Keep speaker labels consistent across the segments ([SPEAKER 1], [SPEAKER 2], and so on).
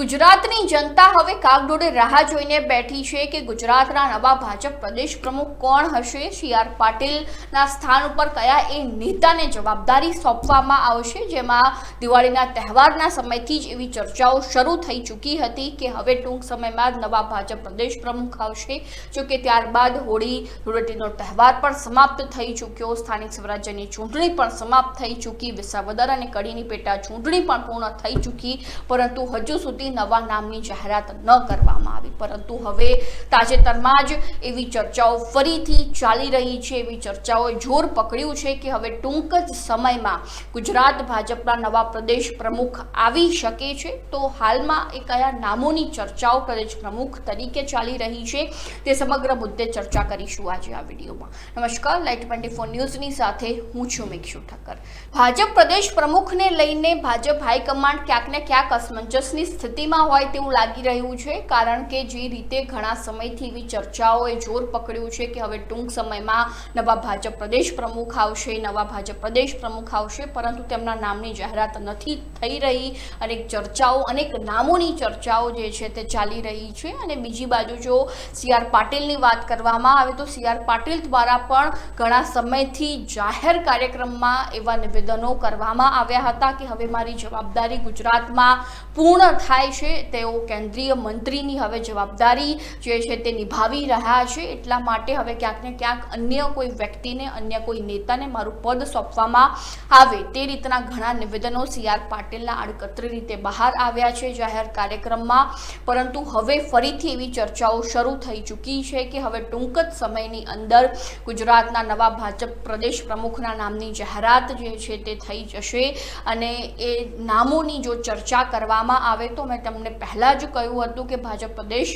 [SPEAKER 1] ગુજરાતની જનતા હવે કાગડોળે રાહ જોઈને બેઠી છે કે ગુજરાતના નવા ભાજપ પ્રદેશ પ્રમુખ કોણ હશે? સી આર પાટીલના સ્થાન ઉપર કયા એ નેતાને જવાબદારી સોંપવામાં આવશે? જેમાં દિવાળીના તહેવારના સમયથી જ એવી ચર્ચાઓ શરૂ થઈ ચૂકી હતી કે હવે ટૂંક સમયમાં જ નવા ભાજપ પ્રદેશ પ્રમુખ આવશે. જોકે ત્યારબાદ હોળી, ધૂળેટીનો તહેવાર પણ સમાપ્ત થઈ ચૂક્યો. સ્થાનિક સ્વરાજ્યની ચૂંટણી પણ સમાપ્ત થઈ ચૂકી. વિસાવદર અને કડીની પેટા ચૂંટણી પણ પૂર્ણ થઈ ચૂકી. પરંતુ હજુ સુધી નવા નામની જાહેરાત ન કરવામાં આવી. પરંતુ હવે તાજેતરમાં જ એવી ચર્ચાઓ ફરીથી ચાલી રહી છે. એવી ચર્ચાઓએ જોર પકડ્યું છે કે હવે ટૂંક જ સમયમાં ગુજરાત ભાજપના નવા પ્રદેશ પ્રમુખ આવી શકે છે. તો હાલમાં એ કયા નામોની ચર્ચાઓ પ્રદેશ પ્રમુખ તરીકે ચાલી રહી છે તે સમગ્ર મુદ્દે ચર્ચા કરીશું આજે આ વિડીયોમાં. નમસ્કાર. લાઈટ ટ્વેન્ટી ફોર ન્યૂઝની સાથે હું છું મિક્ષુ ઠક્કર. ભાજપ પ્રદેશ પ્રમુખને લઈને ભાજપ હાઈકમાન્ડ ક્યાંક ને ક્યાંક અસમંજસની સ્થિતિમાં હોય તેવું લાગી રહ્યું છે, કારણ કે જે રીતે ઘણા સમયથી એવી ચર્ચાઓએ જોર પકડ્યું છે કે હવે ટૂંક સમયમાં નવા ભાજપ પ્રદેશ પ્રમુખ આવશે, નવા ભાજપ પ્રદેશ પ્રમુખ આવશે, પરંતુ તેમના નામની જાહેરાત નથી થઈ રહી અનેક ચર્ચાઓ, અનેક નામોની ચર્ચાઓ જે છે તે ચાલી રહી છે. અને બીજી બાજુ જો સી આર પાટીલની વાત કરવામાં આવે તો સી આર પાટીલ દ્વારા પણ ઘણા સમયથી જાહેર કાર્યક્રમમાં એવા નિવેદનો કરવામાં આવ્યા હતા કે હવે મારી જવાબદારી ગુજરાતમાં પૂર્ણ થાય છે, તેઓ કેન્દ્રીય મંત્રીની હવે જવાબદારી જે છે તે નિભાવી રહ્યા છે. એટલા માટે હવે ક્યાંક ને ક્યાંક અન્ય કોઈ વ્યક્તિને, અન્ય કોઈ નેતાને મારું પદ સોંપવામાં આવે તે રીતના ઘણા નિવેદનો સી આર પાટીલના આડકતરી રીતે બહાર આવ્યા છે જાહેર કાર્યક્રમમાં. પરંતુ હવે ફરીથી એવી ચર્ચાઓ શરૂ થઈ ચૂકી છે કે હવે ટૂંક જ સમયની અંદર ગુજરાતના નવા ભાજપ પ્રદેશ પ્રમુખના નામની જાહેરાત જે છે તે થઈ જશે. અને એ નામોની જો ચર્ચા કરવામાં આવે તો મેં તમને પહેલાં જ કહ્યું હતું કે ભાજપ પ્રદેશ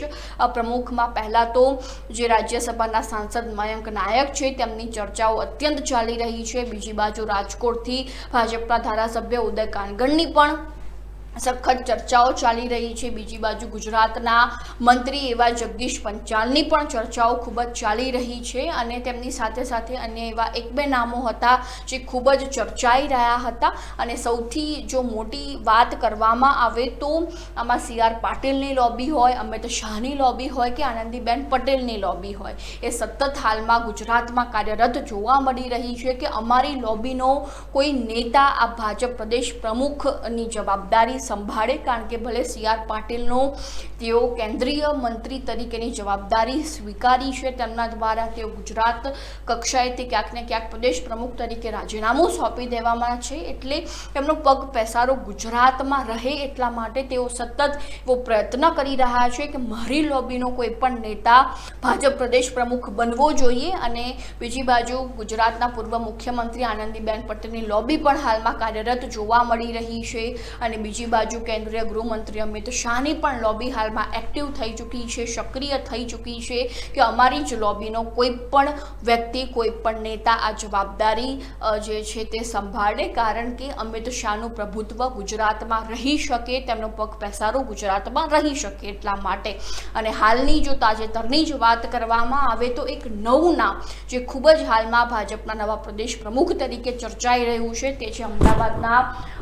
[SPEAKER 1] પ્રમુખમાં પહેલાં તો જે રાજ્યસભાના સાંસદ મયંક નાયક છે, તેમની ચર્ચાઓ અત્યંત ચાલી રહી છે. બીજી બાજુ રાજકોટથી ભાજપના ધારાસભ્ય ઉદય કાનગડની પણ સખત ચર્ચાઓ ચાલી રહી છે. બીજી બાજુ ગુજરાતના મંત્રી એવા જગદીશ પંચાલની પણ ચર્ચાઓ ખૂબ જ ચાલી રહી છે અને તેમની સાથે સાથે અન્ય એવા એક બે નામો હતા જે ખૂબ જ ચર્ચાઈ રહ્યા હતા. અને સૌથી જો મોટી વાત કરવામાં આવે તો આમાં સી આર પાટીલની લોબી હોય, અમિત શાહની લોબી હોય કે આનંદીબેન પટેલની લોબી હોય. એ સતત હાલમાં ગુજરાતમાં કાર્યરત જોવા મળી રહી છે કે અમારી લોબીનો કોઈ નેતા આ ભાજપ પ્રદેશ પ્રમુખની જવાબદારી સંભાળે કારણ કે ભલે સી આર પાટીલનો તેઓ કેન્દ્રીય મંત્રી તરીકેની જવાબદારી સ્વીકારી છે, તેમના દ્વારા તેઓ ગુજરાત કક્ષાએ તે ક્યાંક ને ક્યાંક પ્રદેશ પ્રમુખ તરીકે રાજીનામું સોંપી દેવામાં છે, એટલે તેમનો પગ પેસારો ગુજરાતમાં રહે એટલા માટે તેઓ સતત એવો પ્રયત્ન કરી રહ્યા છે કે મારી લોબીનો કોઈ પણ નેતા ભાજપ પ્રદેશ પ્રમુખ બનવો જોઈએ અને બીજી બાજુ ગુજરાતના પૂર્વ મુખ્યમંત્રી આનંદીબેન પટેલની લોબી પણ હાલમાં કાર્યરત જોવા મળી રહી છે અને બીજી બાજુ કેન્દ્રીય ગૃહમંત્રી અમિત શાહની પણ લોબી હાલમાં એક્ટિવ થઈ ચૂકી છે, સક્રિય થઈ ચૂકી છે કે અમારી જ લોબીનો કોઈ પણ વ્યક્તિ, કોઈ પણ નેતા આ જવાબદારી જે છે તે સંભાળે કારણ કે અમિત શાહનું પ્રભુત્વ ગુજરાતમાં રહી શકે, તેમનો પગ પેસારો ગુજરાતમાં રહી શકે એટલા માટે. અને હાલની જો તાજેતરની જ વાત કરવામાં આવે તો એક નવું નામ જે ખૂબ જ હાલમાં ભાજપના નવા પ્રદેશ પ્રમુખ તરીકે ચર્ચાઈ રહ્યું છે તે છે અમદાવાદના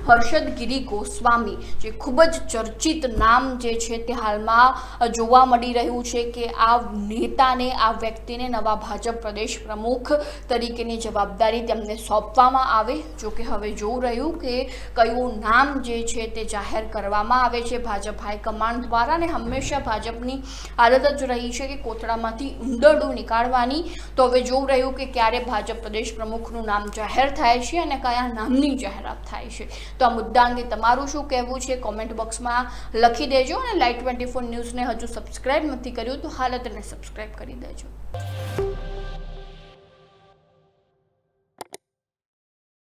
[SPEAKER 1] હર્ષદ ગિરી ગોસ્વામી. જે ખૂબ જ ચર્ચિત નામ જે છે તે હાલમાં જોવા મળી રહ્યું છે કે આ નેતાને, આ વ્યક્તિને નવા ભાજપ પ્રદેશ પ્રમુખ તરીકેની જવાબદારી તેમને સોંપવામાં આવે. જો કે હવે જોવું રહ્યું કે કયું નામ જે છે તે જાહેર કરવામાં આવે છે ભાજપ હાઈકમાન્ડ દ્વારા અને હંમેશા ભાજપની આદત જ રહી છે કે કોથળામાંથી ઉંદરડું નીકાળવાની. તો હવે જોવું રહ્યું કે ક્યારે ભાજપ પ્રદેશ પ્રમુખનું નામ જાહેર થાય છે અને કયા નામની જાહેરાત થાય છે. તો આ મુદ્દા અંગે તમારું શું કહેવું? છે કોમેન્ટ બોક્સમાં લખી દેજો અને લાઈટ ટ્વેન્ટી ફોર ન્યૂઝને હજુ સબસ્ક્રાઈબ નથી કર્યું તો હાલ તેને સબસ્ક્રાઇબ કરી દેજો.